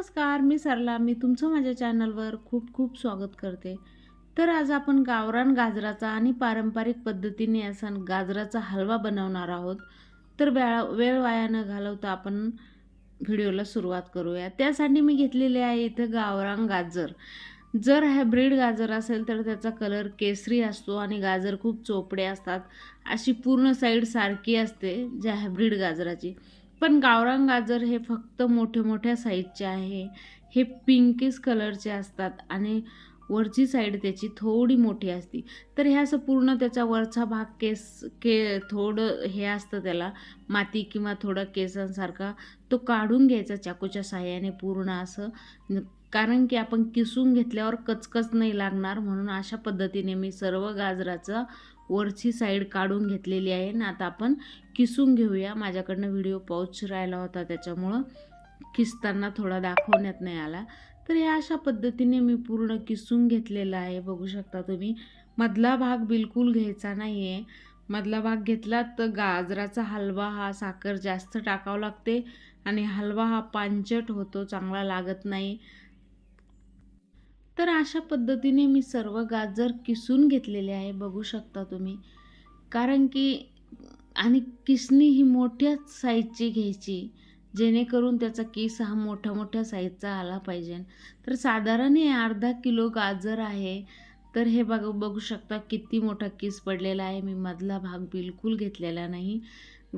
नमस्कार मी सरला. मी तुमचं माझ्या चॅनलवर खूप खूप स्वागत करते. तर आज आपण गावरान गाजराचा आणि पारंपरिक पद्धतीने असा गाजराचा हलवा बनवणार आहोत. तर वेळा वेळ वाया न घालवता आपण व्हिडिओला सुरुवात करूया. त्यासाठी मी घेतलेले आहे इथं गावरान गाजर. जर हायब्रीड गाजर असेल तर त्याचा कलर केसरी असतो आणि गाजर खूप चोपडे असतात. अशी पूर्ण साईड सारखी असते ज्या हायब्रीड गाजराची. पण गावरान गाजर हे फक्त मोठे मोठ्या साईजचे आहे. हे पिंकिश कलरचे असतात आणि वरची साईड त्याची थोडी मोठी असते. तर हे असं पूर्ण त्याचा वरचा भाग केस के थोडं हे असतं त्याला माती किंवा थोडं केसांसारखा तो काढून घ्यायचा चाकूच्या साह्याने पूर्ण असं. कारण की आपण किसून घेतल्यावर कचकच नाही लागणार म्हणून अशा पद्धतीने मी सर्व गाजराचं वरची साईड काढून घेतलेली आहे ना आता आपण किसून घेऊया. माझ्याकडनं व्हिडिओ पाऊच राहिला होता त्याच्यामुळं किसताना थोडा दाखवण्यात नाही आला. तर या अशा पद्धतीने मी पूर्ण किसून घेतलेला आहे. बघू शकता तुम्ही मधला भाग बिलकुल घ्यायचा नाही आहे मधला भाग घेतला तर गाजराचा हलवा हा साखर जास्त टाकावं लागते आणि हलवा हा पांचट होतो चांगला लागत नाही. तर अशा पद्धतीने मी सर्व गाजर किसून घेतलेले आहे बघू शकता तुम्ही. कारण की आणि किसणी ही मोठ्याच साईजची घ्यायची जेणेकरून त्याचा केस हा मोठ्या मोठ्या साईजचा आला पाहिजे. तर साधारण हे अर्धा किलो गाजर आहे. तर हे बघ बघू शकता किती मोठा केस पडलेला आहे. मी मधला भाग बिलकुल घेतलेला नाही.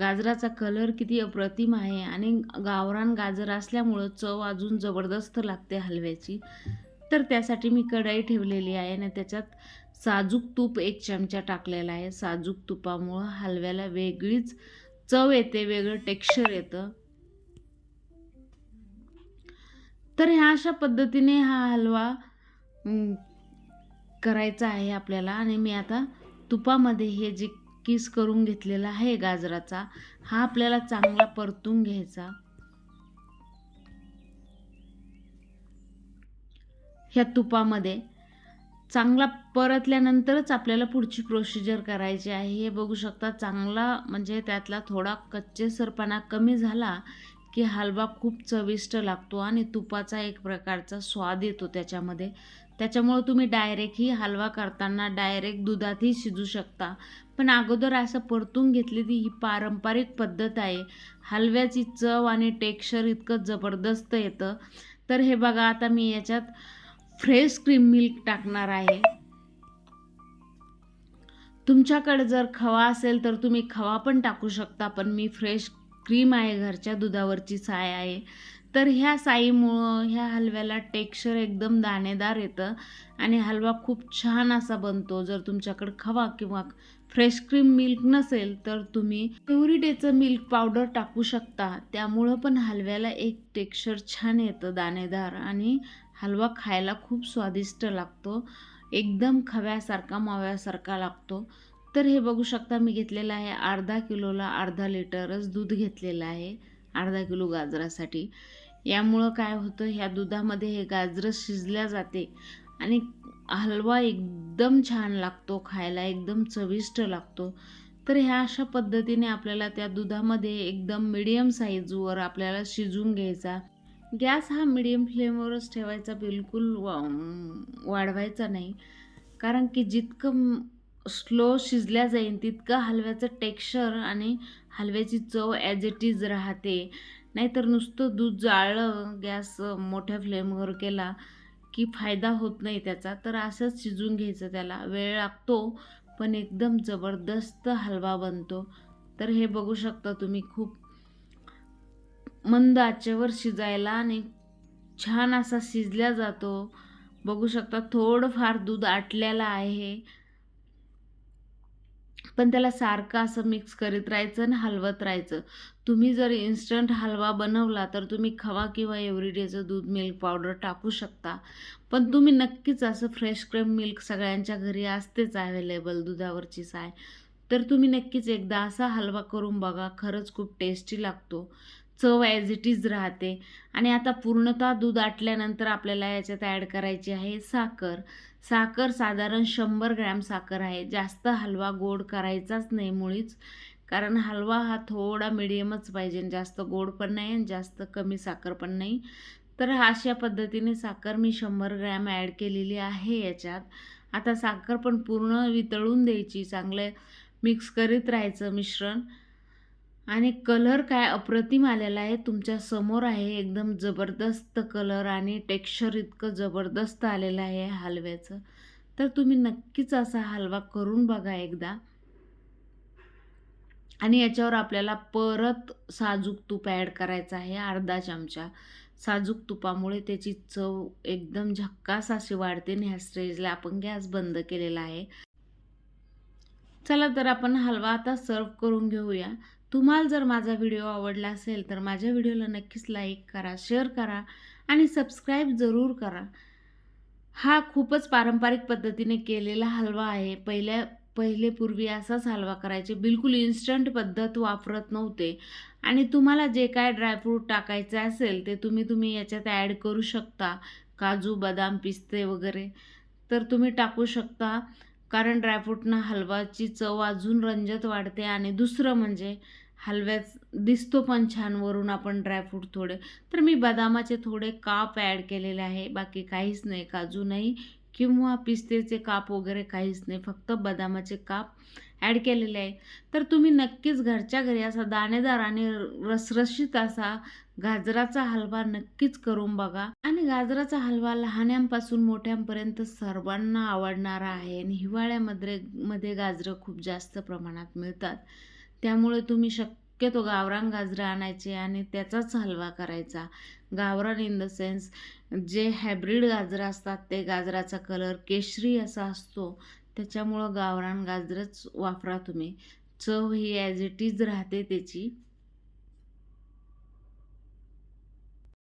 गाजराचा कलर किती अप्रतिम आहे आणि गावरान गाजर असल्यामुळं चव अजून जबरदस्त लागते हलव्याची. तर त्यासाठी मी कढाई ठेवलेली आहे आणि त्याच्यात साजूक तूप एक चमचा टाकलेला आहे. साजूक तुपामुळं हलव्याला वेगळीच चव येते वेगळं टेक्स्चर येतं. तर ह्या अशा पद्धतीने हा हलवा करायचा आहे आपल्याला आणि मी आता तुपामध्ये हे जे किस करून घेतलेला आहे गाजराचा हा आपल्याला चांगला परतून घ्यायचा. ह्या तुपामध्ये. चांगला परतल्यानंतरच आपल्याला पुढची प्रोसिजर करायची आहे. हे बघू शकता चांगला म्हणजे त्यातला थोडा कच्चेसरपणा कमी झाला की हलवा खूप चविष्ट लागतो आणि तुपाचा एक प्रकारचा स्वाद येतो त्याच्यामध्ये. त्याच्यामुळं तुम्ही डायरेक्टही हलवा करताना डायरेक्ट दुधातही शिजू शकता. पण अगोदर असं परतून घेतलेली ही पारंपरिक पद्धत आहे. हलव्याची चव आणि टेक्स्चर इतकं जबरदस्त येतं. तर हे बघा आता मी याच्यात फ्रेश क्रीम मिल्क टाकणार आहे. तुमच्याकडे जर खवा असेल तर तुम्ही खवा पण टाकू शकता पण मी फ्रेश क्रीम आहे घरच्या दुधावरची साय आहे. तर ह्या साईमुळं ह्या हलव्याला टेक्स्चर एकदम दाणेदार येतं आणि हलवा खूप छान असा बनतो. जर तुमच्याकडे खवा किंवा फ्रेश क्रीम मिल्क नसेल तर तुम्ही एव्हरीडेचं मिल्क पावडर टाकू शकता. त्यामुळं पण हलव्याला एक टेक्स्चर छान येतं दाणेदार आणि हलवा खायला खूप स्वादिष्ट लागतो. एकदम खव्यासारखा माव्यासारखा लागतो. तर हे बघू शकता मी घेतलेलं आहे अर्धा किलोला अर्धा लिटरच दूध घेतलेलं आहे अर्धा किलो गाजरासाठी. यामुळं काय होतं ह्या दुधामध्ये हे गाजरं शिजल्या जाते आणि हलवा एकदम छान लागतो खायला एकदम चविष्ट लागतो. तर ह्या अशा पद्धतीने आपल्याला त्या दुधामध्ये एकदम मिडियम साईजवर आपल्याला शिजून घ्यायचा गॅस हा मिडियम फ्लेमवरच ठेवायचा बिलकुल वा वाढवायचा नाही. कारण की जितकं स्लो शिजल्या जाईल तितकं हलव्याचं टेक्स्चर आणि हलव्याची चव ॲज इट इज राहते. नाहीतर नुसतं दूध जाळलं गॅस मोठ्या फ्लेमवर केला की फायदा होत नाही त्याचा. तर असंच शिजून घ्यायचं त्याला. वेळ लागतो पण एकदम जबरदस्त हलवा बनतो. तर हे बघू शकता तुम्ही खूप मंद आचेवर शिजायला आणि छान असा शिजल्या जातो. बघू शकता थोडंफार दूध आटलेलं आहे. पण त्याला सारखं असं मिक्स करीत राहायचं आणि हलवत राहायचं. तुम्ही जर इन्स्टंट हलवा बनवला तर तुम्ही खवा किंवा एव्हरीडेचं दूध मिल्क पावडर टाकू शकता. पण तुम्ही नक्कीच असं फ्रेश क्रीम मिल्क सगळ्यांच्या घरी असतेच अवेलेबल दुधावरची साय. तर तुम्ही नक्कीच एकदा असा हलवा करून बघा खरंच खूप टेस्टी लागतो. चव ॲज इट इज राहते. आणि आता पूर्णतः दूध आटल्यानंतर आपल्याला याच्यात ॲड करायची आहे साखर. साखर साधारण शंभर ग्रॅम साखर आहे. जास्त हलवा गोड करायचाच नाही मुळीच. कारण हलवा हा थोडा मिडियमच पाहिजे जास्त गोड पण नाही आणि जास्त कमी साखर पण नाही. तर अशा पद्धतीने साखर मी शंभर ग्रॅम ॲड केलेली आहे याच्यात. आता साखर पण पूर्ण वितळून द्यायची. चांगलं मिक्स करीत राहायचं मिश्रण. आणि कलर काय अप्रतिम आलेला आहे. तुमच्यासमोर आहे एकदम जबरदस्त कलर आणि टेक्स्चर इतकं जबरदस्त आलेलं आहे हलव्याचं. तर तुम्ही नक्कीच असा हलवा करून बघा एकदा. आणि याच्यावर आपल्याला परत साजूक तूप ॲड करायचं आहे अर्धा चमचा. साजूक तुपामुळे त्याची चव एकदम झक्कास अशी वाढते आणि ह्या स्टेजला आपण गॅस बंद केलेला आहे. चला तर आपण हलवा आता सर्व करून घेऊया. तुम्हाला जर माझा व्हिडिओ आवडला असेल तर माझ्या व्हिडिओला नक्कीच लाईक करा शेअर करा आणि सबस्क्राईब जरूर करा. हा खूपच पारंपरिक पद्धतीने केलेला हलवा आहे. पहिल्या पहिले पूर्वी असाच हलवा करायचे. बिलकुल इन्स्टंट पद्धत वापरत नव्हते. आणि तुम्हाला जे काय ड्रायफ्रूट टाकायचे असेल ते तुम्ही तुम्ही याच्यात ॲड करू शकता. काजू बदाम पिस्ते वगैरे. तर तुम्ही टाकू शकता. कारण ड्रायफ्रूटनं हलवाची चव अजून रंजत वाढते. आणि दुसरं म्हणजे हलव्याच दिसतो पण छान वरून आपण ड्रायफ्रूट थोडे. तर मी बदामाचे थोडे काप ॲड केलेले आहे. बाकी काहीच नाही काजू नाही किंवा पिस्तेचे काप वगैरे काहीच नाही फक्त बदामाचे काप ॲड केलेले आहे. तर तुम्ही नक्कीच घरच्या घरी असा दाणेदार आणि रसरशीत असा गाजराचा हलवा नक्कीच करून बघा. आणि गाजराचा हलवा लहान्यांपासून मोठ्यांपर्यंत सर्वांना आवडणारा आहे आणि हिवाळ्यामध्ये मध्ये गाजरं खूप जास्त प्रमाणात मिळतात. त्यामुळे तुम्ही शक्यतो गावरान गाजरं आणायचे आणि त्याचाच हलवा करायचा. गावरान इन द सेन्स जे हायब्रिड गाजरं असतात ते गाजराचा कलर केशरी असा असतो त्याच्यामुळं गावरान गाजरच वापरा तुम्ही. चव ही ॲज इट इज राहते त्याची.